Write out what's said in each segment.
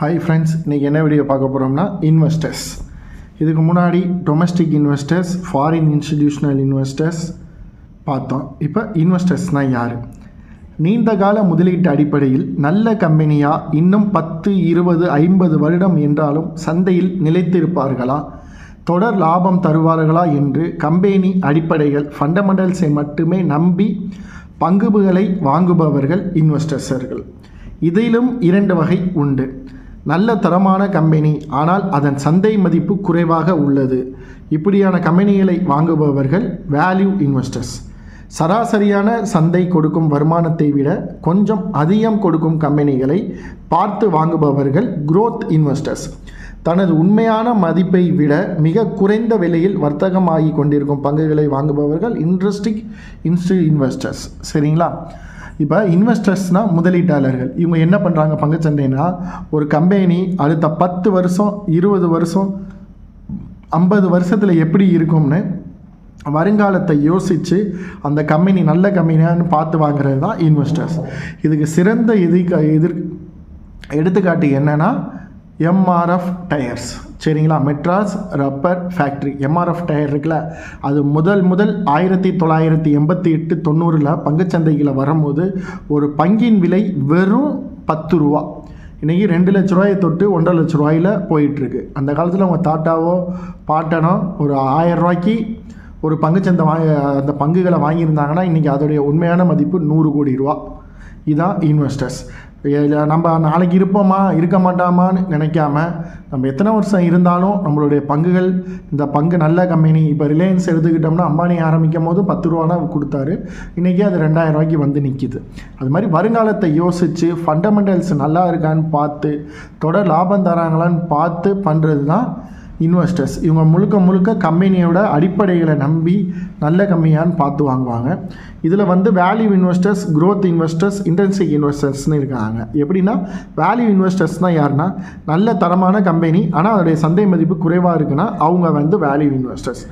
Hi friends இன்றைக்கி என்ன video பார்க்க போகிறோம்னா இன்வெஸ்டர்ஸ் இதுக்கு முன்னாடி domestic investors foreign institutional investors பார்த்தோம். இப்போ இன்வெஸ்டர்ஸ்னால் யார்? நீண்ட கால முதலீட்டு அடிப்படையில் நல்ல கம்பெனியாக இன்னும் பத்து இருபது ஐம்பது வருடம் என்றாலும் சந்தையில் நிலைத்திருப்பார்களா? தொடர் லாபம் தருவார்களா என்று கம்பெனி அடிப்படைகள் ஃபண்டமெண்டல்ஸை மட்டுமே நம்பி பங்குகளை வாங்குபவர்கள் இன்வெஸ்டர்ஸர்கள் இதிலும் இரண்டு வகை உண்டு. நல்ல தரமான கம்பெனி ஆனால் அதன் சந்தை மதிப்பு குறைவாக உள்ளது. இப்படியான கம்பெனிகளை வாங்குபவர்கள் வேல்யூ இன்வெஸ்டர்ஸ் சராசரியான சந்தை கொடுக்கும் வருமானத்தை விட கொஞ்சம் அதிகம் கொடுக்கும் கம்பெனிகளை பார்த்து வாங்குபவர்கள் குரோத் இன்வெஸ்டர்ஸ் தனது உண்மையான மதிப்பை விட மிக குறைந்த விலையில் வர்த்தகமாகி கொண்டிருக்கும் பங்குகளை வாங்குபவர்கள் இன்ட்ரெஸ்டிக் இன்ஸ்டி இன்வெஸ்டர்ஸ் சரிங்களா? இப்போ இன்வெஸ்டர்ஸ்னால் முதலீட்டாளர்கள். இவங்க என்ன பண்ணுறாங்க பங்குச்சந்தைனா ஒரு கம்பெனி அடுத்த பத்து வருஷம் இருபது வருஷம் ஐம்பது வருஷத்தில் எப்படி இருக்கும்னு வருங்காலத்தை யோசித்து அந்த கம்பெனி நல்ல கம்பெனியான்னு பார்த்து வாங்குறது தான் இன்வெஸ்டர்ஸ் இதுக்கு சிறந்த எதிர்க்க எதிர் எடுத்துக்காட்டு என்னென்னா எம்ஆர்எஃப் டயர்ஸ் சரிங்களா? Madras rubber factory MRF tyre இருக்குல்ல அது முதல் முதல் ஆயிரத்தி தொள்ளாயிரத்தி எண்பத்தி எட்டு தொண்ணூறில் பங்குச்சந்தைகளை வரும்போது ஒரு பங்கின் விலை வெறும் பத்து ரூபா. இன்றைக்கி ரெண்டு லட்ச ரூபாயை தொட்டு ஒன்றரை லட்ச ரூபாயில் போயிட்டுருக்கு. அந்த காலத்தில் அவங்க தாட்டாவோ பாட்டனோ ஒரு ஆயிரம் ரூபாய்க்கு ஒரு பங்குச்சந்தை வாங்க அந்த பங்குகளை வாங்கியிருந்தாங்கன்னா இன்றைக்கி அதோடைய உண்மையான மதிப்பு நூறு கோடி ரூபா. இதான் இன்வெஸ்டர்ஸ் நம்ம நாளைக்கு இருப்போமா? இருக்க மாட்டாமான்னு நினைக்காம நம்ம எத்தனை வருஷம் இருந்தாலும் நம்மளுடைய பங்குகள் இந்த பங்கு நல்ல கம்பெனி இப்போ ரிலையன்ஸ் எடுத்துக்கிட்டோம்னா அம்பானி ஆரம்பிக்கும் போது பத்து ரூபானா கொடுத்தாரு. இன்றைக்கி அது ரெண்டாயிரம் ரூபாய்க்கு வந்து நிற்கிது அது மாதிரி வருங்காலத்தை யோசித்து ஃபண்டமெண்டல்ஸ் நல்லா இருக்கான்னு பார்த்து தொடர் லாபம் தராங்களான்னு பார்த்து பண்ணுறது தான் இன்வெஸ்டர்ஸ். இவங்க முழுக்க முழுக்க கம்பெனியோட அடிப்படைகளை நம்பி நல்ல கம்பெனியான்னு பார்த்து வாங்குவாங்க. இதில் வந்து value investors growth investors intrinsic இன்வெஸ்டர்ஸ்னு இருக்காங்க. எப்படின்னா வேல்யூ இன்வெஸ்டர்ஸ்னால் யாருன்னா நல்ல தரமான கம்பெனி ஆனால் அதோடைய சந்தை மதிப்பு குறைவாக இருக்குன்னா அவங்க வந்து வேல்யூ இன்வெஸ்டர்ஸ்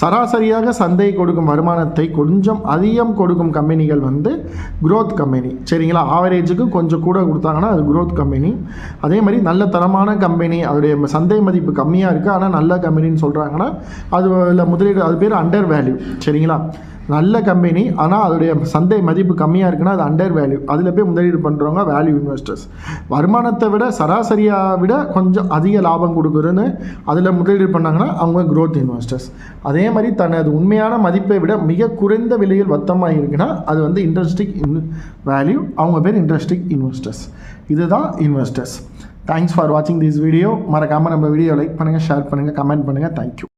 சராசரியாக சந்தை கொடுக்கும் வருமானத்தை கொஞ்சம் அதிகம் கொடுக்கும் கம்பெனிகள் வந்து க்ரோத் கம்பெனி. சரிங்களா? ஆவரேஜுக்கு கொஞ்சம் கூட கொடுத்தாங்கன்னா அது க்ரோத் கம்பெனி. அதே மாதிரி நல்ல தரமான கம்பெனி அதோடைய சந்தை மதிப்பு கம்மியாக இருக்குது ஆனால் நல்ல கம்பெனின்னு சொல்கிறாங்கன்னா அது இல்லை முதலீடு அது பேர் அண்டர் வேல்யூ சரிங்களா? நல்ல கம்பெனி ஆனால் அதோடைய சந்தை மதிப்பு கம்மியாக இருக்குன்னா அது அண்டர் வேல்யூ அதில் போய் முதலீடு பண்ணுறவங்க வேல்யூ இன்வெஸ்டர்ஸ் வருமானத்தை விட சராசரியாக விட கொஞ்சம் அதிக லாபம் கொடுக்குறதுன்னு அதில் முதலீடு பண்ணாங்கன்னா அவங்க க்ரோத் இன்வெஸ்டர்ஸ் அதே மாதிரி தனது உண்மையான மதிப்பை விட மிக குறைந்த விலையில் வத்தமாக இருக்குன்னா அது வந்து இன்ட்ரெஸ்டிக் இன் வேல்யூ அவங்க பேர் இன்ட்ரெஸ்டிக் இன்வெஸ்டர்ஸ் இதுதான் இன்வெஸ்டர்ஸ் தேங்க்ஸ் ஃபார் வாட்சிங் திஸ் வீடியோ மறக்காமல் நம்ம வீடியோ லைக் பண்ணுங்கள் ஷேர் பண்ணுங்கள் கமெண்ட் பண்ணுங்கள் தேங்க்யூ